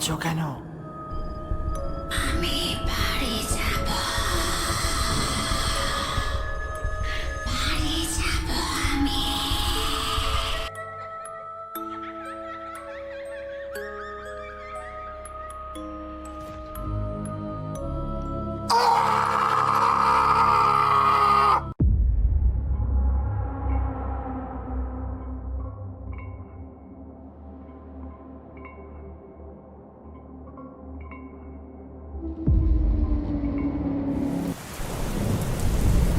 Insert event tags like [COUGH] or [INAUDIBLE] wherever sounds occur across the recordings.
বসে কাঁদছো কেন আমি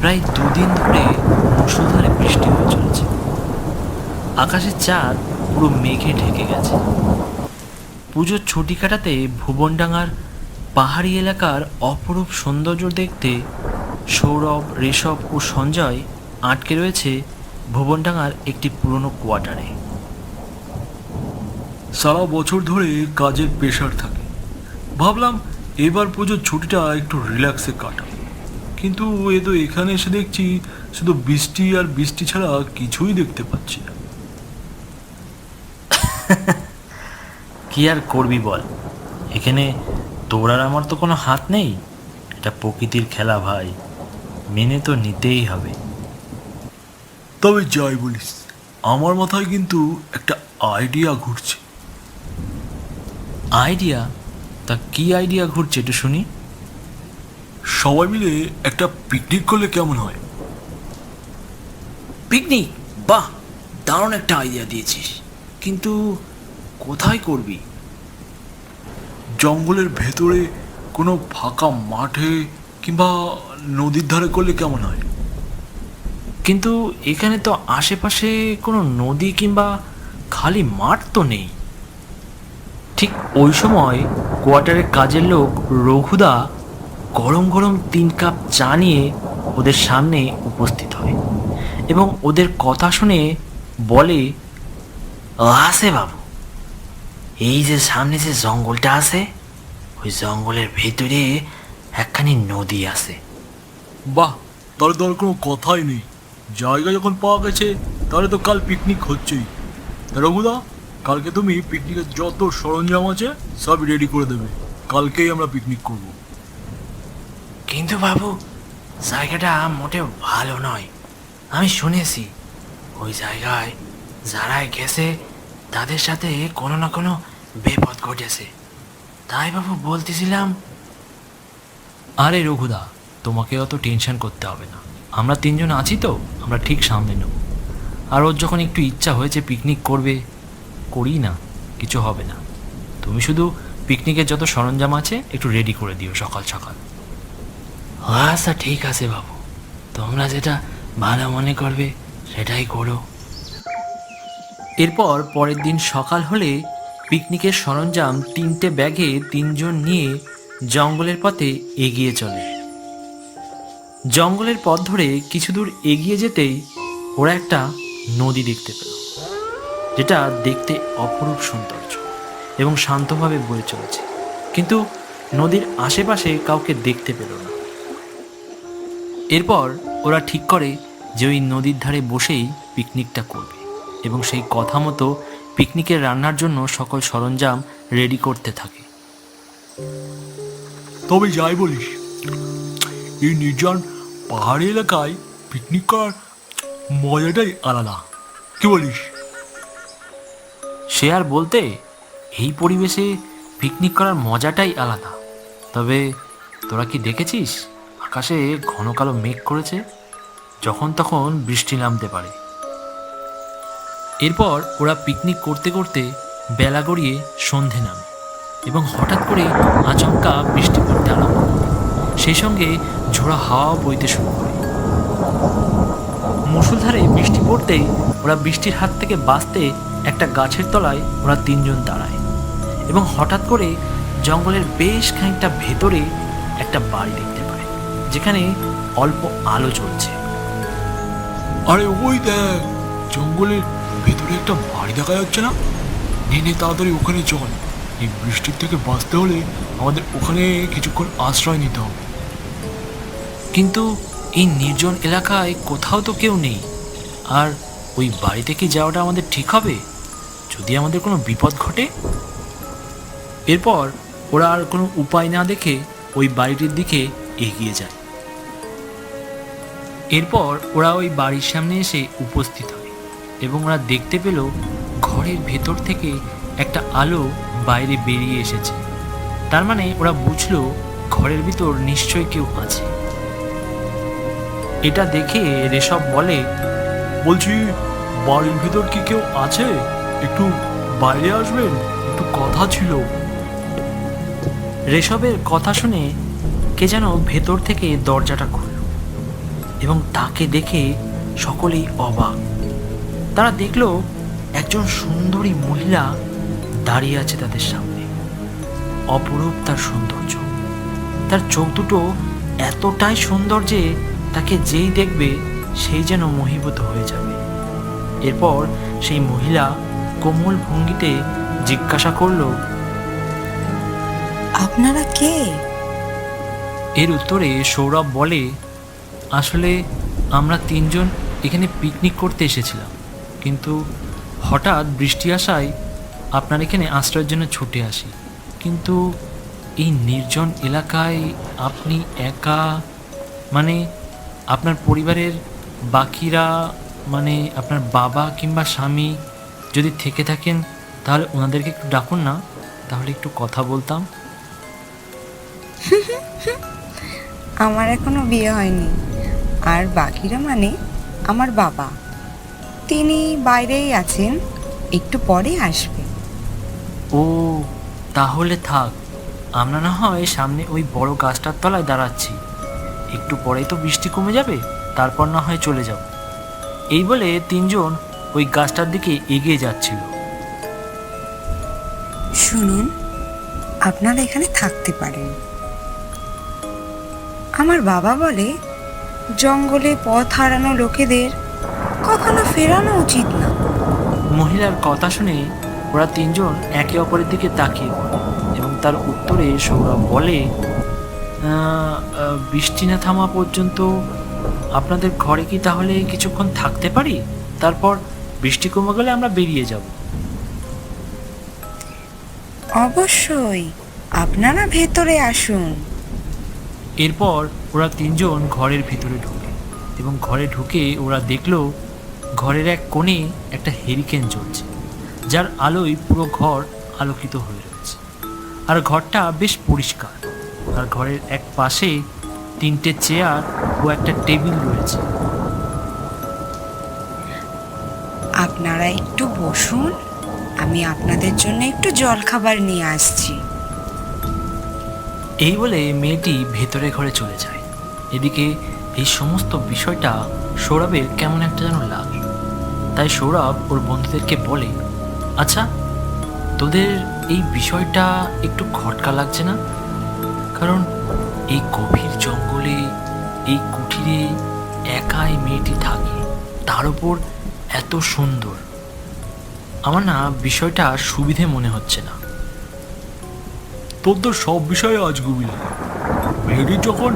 প্রায় দুদিন ধরে মুসলধারে বৃষ্টি হয়ে চলেছে। আকাশের চাঁদ পুরো মেঘে ঢেকে গেছে। পুজোর ছুটি কাটাতে ভুবনডাঙ্গার পাহাড়ি এলাকার অপরূপ সৌন্দর্য দেখতে সৌরভ, ঋষভ ও সঞ্জয় আটকে রয়েছে ভুবনডাঙ্গার একটি পুরনো কোয়ার্টারে। সারা বছর ধরে কাজের প্রেশার থাকে। ভাবলাম এবার পুজোর ছুটিটা একটু রিল্যাক্সে কাটা কিন্তু এ তো এখানে এসে দেখছি শুধু বৃষ্টি আর বৃষ্টি ছাড়া কিছুই দেখতে পাচ্ছি না। কি আর করবি বল? এখানে তোর আর আমার তো কোনো হাত নেই। এটা প্রকৃতির খেলা ভাই। মেনে তো নিতেই হবে। তবে যাই বলিস আমার মাথায় কিন্তু একটা আইডিয়া ঘুরছে। আইডিয়া তা কি আইডিয়া ঘুরছে একটু শুনি। সবাই মিলে একটা পিকনিক করলে কেমন হয়? পিকনিক বাহ দারুণ একটা আইডিয়া দিয়েছিস। কিন্তু কোথায় করবি? জঙ্গলের ভেতরে কোনো ফাঁকা মাঠে কিংবা নদীর ধারে করলে কেমন হয়? কিন্তু এখানে তো আশেপাশে কোনো নদী কিংবা খালি মাঠ তো নেই। ঠিক ওই সময় কোয়ার্টারের কাজের লোক রঘুদা গরম গরম তিন কাপ চা নিয়ে ওদের সামনে উপস্থিত হয় এবং ওদের কথা শুনে বলে আসে বাবু, এই যে সামনে যে জঙ্গলটা আছে, ওই জঙ্গলের ভেতরে একখানি নদী আছে। বাহ, তাহলে তো আর কোনো কথাই নেই। জায়গা যখন পাওয়া গেছে, তাহলে তো কাল পিকনিক হচ্ছেই। রঘুদা, কালকে তুমি পিকনিকের যত সরঞ্জাম আছে সব রেডি করে দেবে। কালকেই আমরা পিকনিক করব। কিন্তু বাবু, জায়গাটা মোটেও ভালো নয়। আমি শুনেছি, ওই জায়গায় যারাই গেছে, তাদের সাথে কোনো না কোনো বিপদ ঘটেছে। তাই বাবু বলতেছিলাম, আরে রঘুদা, তোমাকে অত টেনশন করতে হবে না। আমরা তিনজন আছি তো, আমরা ঠিক সামনে নেব। আর ওর যখন একটু ইচ্ছা হয়েছে পিকনিক করবে, করি না, কিছু হবে না। তুমি শুধু পিকনিকের যত সরঞ্জাম আছে, একটু রেডি করে দিও সকাল সকাল। আচ্ছা ঠিক আছে বাবু। তোমরা যেটা ভালো মনে করবে, সেটাই করো। এরপর পরের দিন সকাল হলে পিকনিকের সরঞ্জাম তিনটে ব্যাগে তিনজন নিয়ে জঙ্গলের পথে এগিয়ে চলে। জঙ্গলের পথ ধরে কিছু দূর এগিয়ে যেতেই ওরা একটা নদী দেখতে পেল, যেটা দেখতে অপরূপ সৌন্দর্য এবং শান্তভাবে বয়ে চলেছে। কিন্তু নদীর আশেপাশে কাউকে দেখতে পেল না। এরপর ওরা ঠিক করে যে ওই নদীর ধারে বসেই পিকনিকটা করবে এবং সেই কথা মতো পিকনিকের রান্নার জন্য সকল সরঞ্জাম রেডি করতে থাকে। তবে যাই বলিস এই নির্জন পাহাড়ি এলাকায় পিকনিক করার মজাটাই আলাদা। কি বলিস? সে আর বলতে এই পরিবেশে পিকনিক করার মজাটাই আলাদা। তবে তোরা কি দেখেছিস? আকাশে ঘন কালো মেঘ করেছে, যখন তখন বৃষ্টি নামতে পারে। এরপর ওরা পিকনিক করতে করতে বেলা গড়িয়ে সন্ধে নামে এবং হঠাৎ করে আচমকা বৃষ্টি পড়তে আরম্ভ সেই সঙ্গে ঝোড়া হাওয়া বইতে শুরু করে। মুসুলধারে বৃষ্টি পড়তেই ওরা বৃষ্টির হাত থেকে বাঁচতে একটা গাছের তলায় ওরা তিনজন দাঁড়ায় এবং হঠাৎ করে জঙ্গলের বেশ খানিকটা ভেতরে একটা বাড়ি যেখানে অল্প আলো জ্বলছে। আরে ওই দেখ জঙ্গলের ভেতরে একটা বাড়ি দেখা যাচ্ছে না? নে নে তাড়াতাড়ি ওখানে চল। এই বৃষ্টির থেকে বাঁচতে হলে আমাদের ওখানে কিছুক্ষণ আশ্রয় নিতে হবে। কিন্তু এই নির্জন এলাকায় কোথাও তো কেউ নেই। আর ওই বাড়িতে কি যাওয়াটা আমাদের ঠিক হবে? যদি আমাদের কোনো বিপদ ঘটে? এরপর ওরা আর কোনো উপায় না দেখে ওই বাড়িটির দিকে এগিয়ে যায়। এরপর ওরা ওই বাড়ির সামনে এসে উপস্থিত হয় এবং ওরা দেখতে পেল ঘরের ভেতর থেকে একটা আলো বাইরে বেরিয়ে এসেছে। তার মানে ওরা বুঝলো ঘরের ভিতর নিশ্চয়ই কেউ আছে। এটা দেখে রেশব বলে, বলছি, বাড়ির ভিতর কি কেউ আছে? একটু বাইরে আসবেন, একটু কথা ছিল। রেশবের কথা শুনে কে যেন ভেতর থেকে দরজাটা খুলল। এবং তাকে দেখে সকলেই অবাক। তারা দেখল একজন সুন্দরী মহিলা দাঁড়িয়ে আছে তাদের সামনে। অপরূপ তার সৌন্দর্য। তার চোখ দুটো এতটাই সুন্দর যে তাকে যেই দেখবে সেই যেন মোহিভূত হয়ে যাবে। এরপর সেই মহিলা কোমল ভঙ্গিতে জিজ্ঞাসা করল আপনারা কে? এর উত্তরে সৌরভ বলে আসলে আমরা তিনজন এখানে পিকনিক করতে এসেছিলাম। কিন্তু হঠাৎ বৃষ্টি আসায় আপনার এখানে আশ্রয়ের জন্য ছুটে আসি। কিন্তু এই নির্জন এলাকায় আপনি একা মানে আপনার পরিবারের বাকিরা মানে আপনার বাবা কিংবা স্বামী যদি থেকে থাকেন, তাহলে ওনাদেরকে একটু ডাকুন না, তাহলে একটু কথা বলতাম। [LAUGHS] আমার এখনও বিয়ে হয়নি। আর বাকিরা মানে আমার বাবা। তিনি বাইরেই আছেন একটু পরে আসবে। ও তাহলে থাক। আমরা না হয় সামনে ওই বড় গাছটার তলায় দাঁড়াচ্ছি। একটু পরেই তো বৃষ্টি কমে যাবে তারপর না হয় চলে যাব। এই বলে তিনজন ওই গাছটার দিকে এগিয়ে যাচ্ছিল। শুনুন আপনারা এখানে থাকতে পারেন। আমার বাবা বলে জঙ্গলে পথ হারানো লোকেদের কখনো ফেরানো উচিত না। মহিলার কথা শুনে ওরা তিনজন একে অপরের দিকে তাকিয়ে এবং তার উত্তরে সৌরভ বলে "আহ, আহ, বৃষ্টি না থামা পর্যন্ত আপনাদের ঘরে কি তাহলে কিছুক্ষণ থাকতে পারি? তারপর বৃষ্টি কমে গেলে আমরা বেরিয়ে যাব। অবশ্যই আপনারা ভেতরে আসুন। এরপর ওরা তিনজন ঘরের ভিতরে ঢুকে এবং ঘরে ঢুকে ওরা দেখল ঘরের এক কোণে একটা হেরিকেন জ্বলছে, যার আলোয় পুরো ঘর আলোকিত হয়ে রয়েছে। আর ঘরটা বেশ পরিষ্কার। আর ঘরের এক পাশে তিনটে চেয়ার ও একটা টেবিল রয়েছে। আপনারা একটু বসুন, আমি আপনাদের জন্য একটু জলখাবার নিয়ে আসছি। এই বলে মেয়েটি ভেতরে ঘরে চলে যায়। এদিকে এই সমস্ত বিষয়টা সৌরভের কেমন একটা যেন লাগে। তাই সৌরভ ওর বন্ধুদেরকে বলে আচ্ছা তোদের এই বিষয়টা একটু খটকা লাগছে না? কারণ এই গভীর জঙ্গলে, এই কুঠিরে একাই মেয়েটি থাকে, তার উপর এত সুন্দর। আমার না বিষয়টা সুবিধে মনে হচ্ছে না। তোর তো সব বিষয়ে আজ গুবি মেয়েটির যখন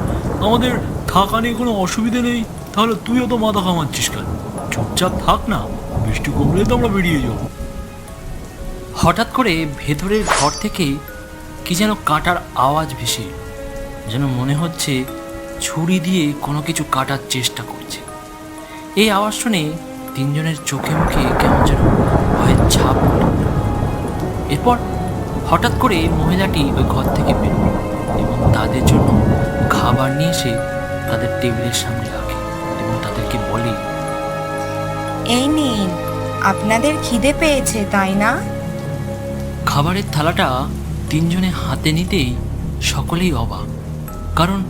আমাদের থাকা নিয়ে কোনো অসুবিধে নেই, তাহলে তুইও তো মাথা কামাচ্ছিস কেন? চুপচাপ থাক না, বৃষ্টি কমলে তো আমরা বেরিয়ে যাব। হঠাৎ করে ভেতরের ঘর থেকে কি যেন কাটার আওয়াজ ভেসে যেন মনে হচ্ছে ছুরি দিয়ে কোনো কিছু কাটার চেষ্টা করছে। এই আওয়াজ শুনে তিনজনের চোখে মুখে কেমন যেন ভয়ের ছাপ এরপর হঠাৎ করে মহিলাটি ওই ঘর থেকে বেরোল এবং তাদের জন্য খাবার নিয়ে এসে তাদের টেবিলের সামনে রাখে এবং তাদেরকে বলে এই নিন আপনাদের খিদে পেয়েছে তাই না? খাবারের থালাটা তিনজনে হাতে নিতেই সকলেই অবাক কারণ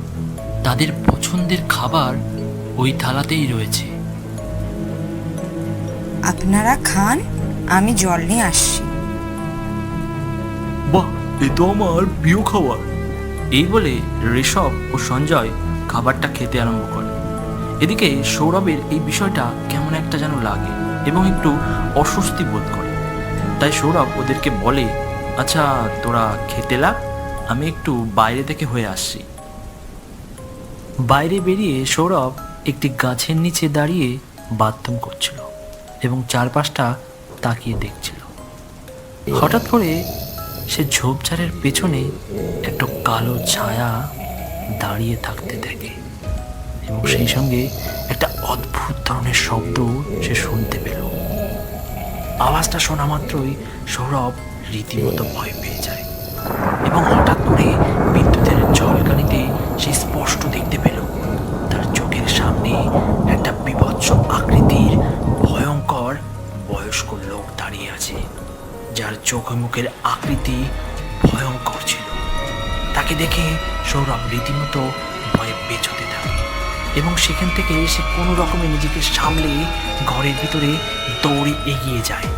তাদের পছন্দের খাবার ওই থালাতেই রয়েছে। আপনারা খান আমি জল নিয়ে আসছি। বাহ এ তো আমার প্রিয় খাবার। এই বলে ঋষভ ও সঞ্জয় খাবারটা খেতে আরম্ভ করে। এদিকে সৌরভের এই বিষয়টা কেমন একটা যেন লাগে এবং একটু অস্বস্তি বোধ করে। তাই সৌরভ ওদেরকে বলে আচ্ছা তোরা খেতে লাগ আমি একটু বাইরে থেকে হয়ে আসছি। বাইরে বেরিয়ে সৌরভ একটি গাছের নিচে দাঁড়িয়ে বাথরুম করছিল এবং চারপাশটা তাকিয়ে দেখছিল। হঠাৎ করে সে ঝোপঝাড়ের পেছনে একটা কালো ছায়া দাঁড়িয়ে থাকতে দেখে। এবং সেই সঙ্গে একটা অদ্ভুত ধরনের শব্দ সে শুনতে পেল। আওয়াজটা শোনা মাত্রই সৌরভ রীতিমতো ভয় পেয়ে যায় এবং হঠাৎ করে বিদ্যুতের ঝলকানিতে সে স্পষ্ট দেখতে পেল। তার চোখের সামনে একটা বিভৎস আকৃতির ভয়ঙ্কর বয়স্ক লোক দাঁড়িয়ে আছে। যার চোখ মুখের আকৃতি ভয়ঙ্কর ছিল। তাকে দেখে সৌরভ রীতিমতো ভয়ে পেছতে থাকে এবং সেখান থেকে সে কোনো রকমে নিজেকে সামলে ঘরের ভিতরে দৌড়ে এগিয়ে যায়।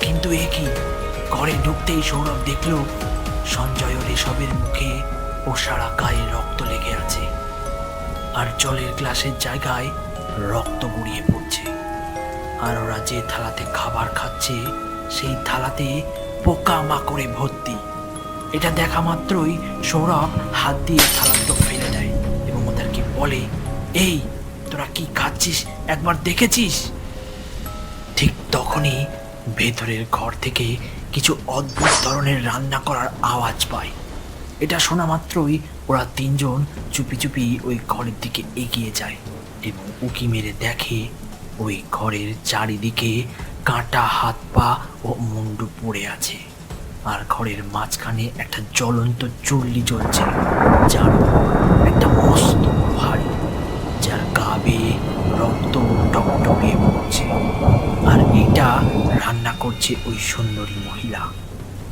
কিন্তু এ কি? ঘরে ঢুকতেই সৌরভ দেখল সঞ্জয় ও মুখে ও সারা গায়ে রক্ত লেগে আছে আর জলের গ্লাসের জায়গায় রক্ত গড়িয়ে পড়ছে। আর ওরা যে থালাতে খাবার খাচ্ছে সেই থালাতে পোকা মাকড়ে ভর্তি। এটা দেখা মাত্রই সৌরভ হাত দিয়ে থালাগুলো ফেলে দেয় এবং ওদেরকে বলে, এই, তোরা কি খাচ্ছিস? একবার দেখেছিস? ঠিক তখনই ভেতরের ঘর থেকে কিছু অদ্ভুত ধরনের রান্না করার আওয়াজ পায়। এটা শোনা মাত্রই ওরা তিনজন চুপি চুপি ওই ঘরের দিকে এগিয়ে যায় এবং উকি মেরে দেখে ওই ঘরের চারিদিকে কাঁটা হাত পা ও মুন্ডু পড়ে আছে। আর ঘরের মাঝখানে একটা জ্বলন্ত চুল্লি জ্বলছে, যার একটা মস্ত হাড়ি যার গা বেয়ে রক্ত টকটকিয়ে পড়ছে। আর এটা রান্না করছে ওই সুন্দরী মহিলা।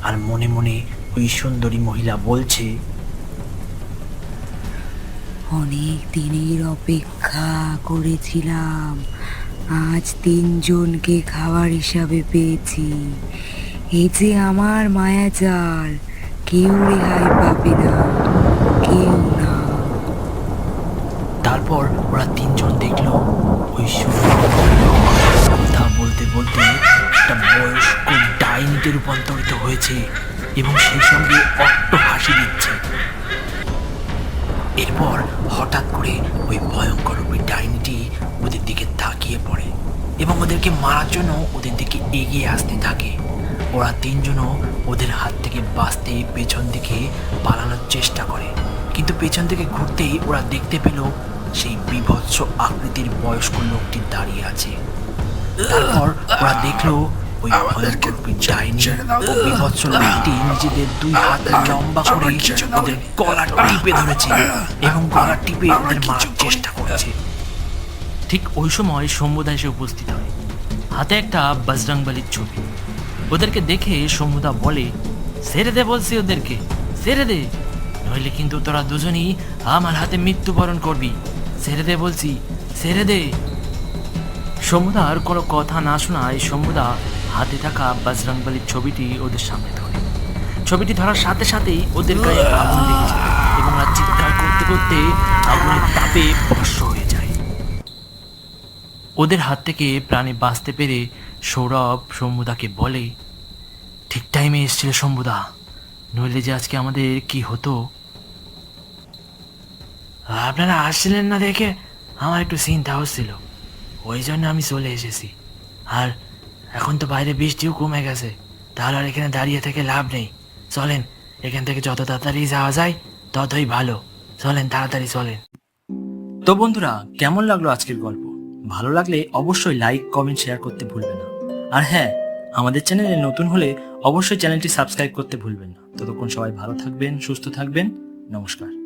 আর মনে মনে ওই সুন্দরী মহিলা বলছে, অনেক দিনের অপেক্ষা করেছিলাম। আজ তিনজনকে খাবার হিসাবে পেয়েছি। এই যে আমার মায়াজাল কেউ রেহাই পাবে না, কেউ না। তারপর ওরা তিনজন দেখল, ওই কথা বলতে বলতে একটা বয়স্ক ডাইনিতে রূপান্তরিত হয়েছে এবং সেই সঙ্গে অট্ট ওদের হাত থেকে বাঁচতে পেছন দিকে পালানোর চেষ্টা করে। কিন্তু পেছন থেকে ঘুরতেই ওরা দেখতে পেল সেই বিভৎস আকৃতির বয়স্ক লোকটি দাঁড়িয়ে আছে। তারপর ওরা দেখল ওই ভয়ঙ্কর ডাইনি ও বিভৎস লোকটি নিজেদের দুই হাত লম্বা করে ওদের গলা টিপে ধরেছে এবং গলা টিপে ওদের মারার চেষ্টা করছে। ঠিক ওই সময় শম্ভুদা এসে উপস্থিত হয়। হাতে একটা বজরংবলির ছবি। ওদেরকে দেখে শম্ভুদা বলে, ছেড়ে দে বলছি ওদেরকে, ছেড়ে দে। নইলে কিন্তু তোরা দুজনই আমার হাতে মৃত্যুবরণ করবি। ছেড়ে দে বলছি, ছেড়ে দে। শম্ভুদার কোনো কথা না শোনায় শম্ভুদা হাতে থাকা বজরংবলির ছবিটি ওদের সামনে ধরে। ছবিটি ধরার সাথে সাথেই ওদের গায়ে আগুন লেগে যায় এবং চিৎকার করতে করতে আগুনের তাপে ভস্ম হয়ে ওদের হাত থেকে প্রাণে বাঁচতে পেরে সৌরভ শম্ভুদাকে বলে, ঠিক টাইমে এসেছিল শম্ভুদা, নইলে যে আজকে আমাদের কি হতো? আপনারা আসছিলেন না দেখে আমার একটু চিন্তা হচ্ছিল, ওই জন্য আমি চলে এসেছি। আর এখন তো বাইরে বৃষ্টিও কমে গেছে, তাহলে আর এখানে দাঁড়িয়ে থেকে লাভ নেই। চলেন, এখান থেকে যত তাড়াতাড়ি যাওয়া যায়, ততই ভালো। চলেন, তাড়াতাড়ি চলেন। তো বন্ধুরা, কেমন লাগল আজকের গল্প? ভালো লাগলে অবশ্যই লাইক কমেন্ট শেয়ার করতে ভুলবে না। আর হ্যাঁ আমাদের চ্যানেলে নতুন হলে অবশ্যই চ্যানেলটি সাবস্ক্রাইব করতে ভুলবেন না। ততক্ষণ সবাই ভালো থাকবেন, সুস্থ থাকবেন। নমস্কার।